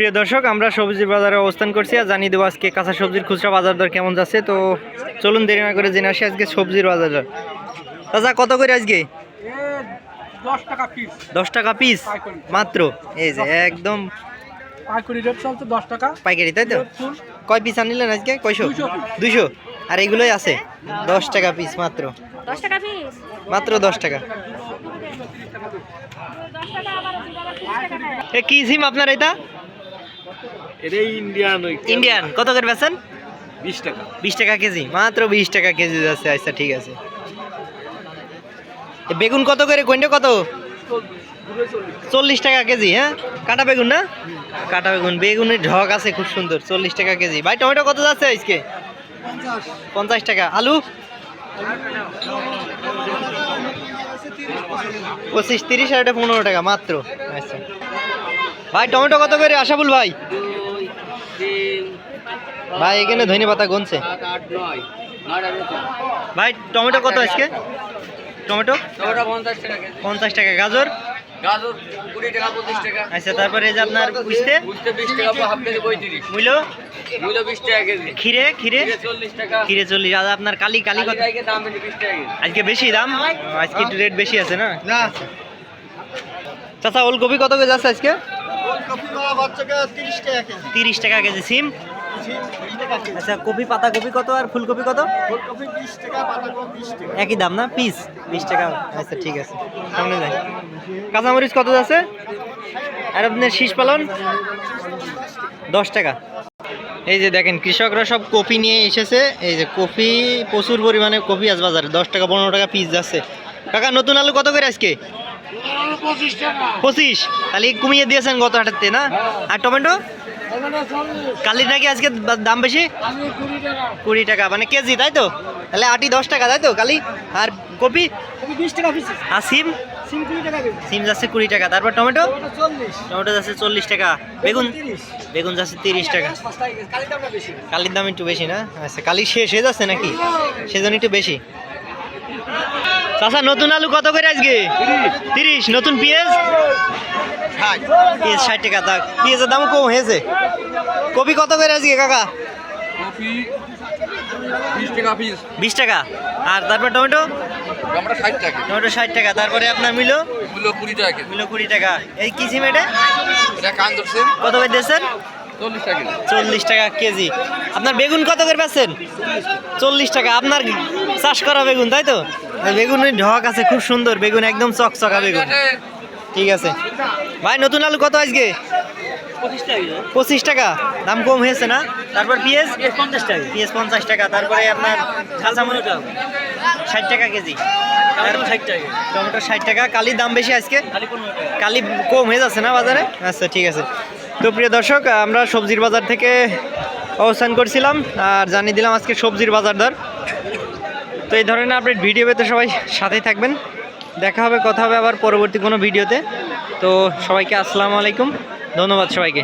প্রিয় দর্শক আমরা সবজির বাজারে অবস্থান করছি আর জানিয়ে দেবো আজকে কাঁচা সবজির খুচরা বাজার দর কেমন যাচ্ছে। তো চলুন দেরি না করে জেনে আসি আজকে সবজির বাজার দর। চাচা কত করে আজকে? দশ টাকা পিস। মাত্র? এই যে একদম পাইকারি দশ টাকা। পাইকারি তাই তো? কয় পিস আনিলেন আজকে? কয়শো? দুইশো আর এগুলোই আছে? দশ টাকা পিস মাত্র। দশ টাকা পিস মাত্র দশ টাকা। এ কি সিম আপনার এটা? ইন্ডিয়ান ইন্ডিয়ান কত করে বেছেন বিশ টাকা। বিশ টাকা কেজি মাত্র বিশ টাকা কেজি যাচ্ছে। আচ্ছা ঠিক আছে। বেগুন কত করে? কোনটা কত? চল্লিশ টাকা কেজি হ্যাঁ? কাটা বেগুন না? কাটা বেগুন বেগুনের ঢক আছে খুব সুন্দর চল্লিশ টাকা কেজি। ভাই টমেটো কত যাচ্ছে আজকে? পঞ্চাশ টাকা। আলু? পঁচিশ তিরিশ আর এটা পনেরো টাকা মাত্র। আচ্ছা। ভাই টমেটো কত করে? আশাবুল ভাই। ভাই এখানে ধনে পাতা গুনছে। ভাই টমেটো কত আজকে? টমেটো? পঞ্চাশ টাকা। গাজর? গাজর কুড়ি টাকা পঁচিশ টাকা আচ্ছা তারপরে এই যে আপনার বুঝতে বুঝতে বিশ টাকা হাফ কেজি পঁয়ত্রিশ বিশ টাকা কেজি খিরে খিরে চল্লিশ। টাকা খিরে চল্লিশ আর আপনার কালি কালি কত? দাম বেশি টাকা আজকে বেশি দাম? আজকে একটু রেট বেশি আছে না? না। চাচা ওলকপি কত করে যাচ্ছে আজকে? তিরিশ টাকা কেজি। সিম? আচ্ছা কপি পাতা কপি কত আর ফুলকপি কত? একই দাম না? পিস? বিশ টাকা। আচ্ছা ঠিক আছে। সামনে যাই। কাঁচামরিচ কত যাচ্ছে আর আপনার শীষ পালন? দশ টাকা। এই যে দেখেন কৃষকরা সব কপি নিয়ে এসেছে। এই যে কপি প্রচুর পরিমাণে কপি আছে বাজারে। দশ টাকা পনেরো টাকা পিস যাচ্ছে। কাকা নতুন আলু কত করে আজকে? পঁচিশ তাহলে কমিয়ে দিয়েছেন গত হাটাতে না? আর টমেটো? কালির নাকি আজকে দাম বেশি? কুড়ি টাকা। মানে কেজি তাই তো? তাহলে আটি দশ টাকা তাই তো কালি? আর কপি? আর সিম? সিম যাচ্ছে কুড়ি টাকা তারপর টমেটো? টমেটো যাচ্ছে চল্লিশ টাকা। বেগুন? বেগুন যাচ্ছে তিরিশ টাকা। কালির দাম একটু বেশি না? আচ্ছা কালি শেষ হয়ে যাচ্ছে নাকি? সেজন্য একটু বেশি। চাচা নতুন আলু কত করে আজকে? তিরিশ। নতুন পেঁয়াজ? পেঁয়াজ ষাট টাকা তা পেঁয়াজের দাম কম হয়েছে। কপি কত করে আজকে কাকা? বিশ টাকা পিস। বিশ টাকা। আর তারপর টমেটো? আমরা ষাট টাকা। টমেটো ষাট টাকা। তারপরে আপনার মিলো? মূল্য কুড়ি টাকা। মিলো কুড়ি টাকা। এই কি সিম এটা? কত করে দিয়েছেন? চল্লিশ টাকা কেজি চল্লিশ টাকা কেজি। আপনার বেগুন কত করে পাচ্ছেন চল্লিশ টাকা। আপনার চাষ করা বেগুন তাই তো? বেগুনের ঢক আছে খুব সুন্দর বেগুন একদম চকচকা বেগুন। ঠিক আছে। ভাই নতুন আলু কত আজকে? পঁচিশ টাকা দাম কম হয়েছে না? তারপর পেঁয়াজ? পঞ্চাশ টাকা। পেঁয়াজ পঞ্চাশ টাকা। তারপরে আপনার ষাট টাকা কেজি। টমেটো ষাট টাকা। কালির দাম বেশি আজকে? কালি কম হয়ে যাচ্ছে না বাজারে? আচ্ছা ঠিক আছে। তো প্রিয় দর্শক, আমরা সবজির বাজার থেকে অবস্থান করছিলাম আর জানিয়ে দিলাম আজকে সবজির বাজার দর। তো এই ধরনের আপডেট ভিডিও পেতে সবাই সাথেই থাকবেন। দেখা হবে, কথা হবে আবার পরবর্তী কোনো ভিডিওতে তো সবাইকে আসসালামু আলাইকুম। ধন্যবাদ সবাইকে।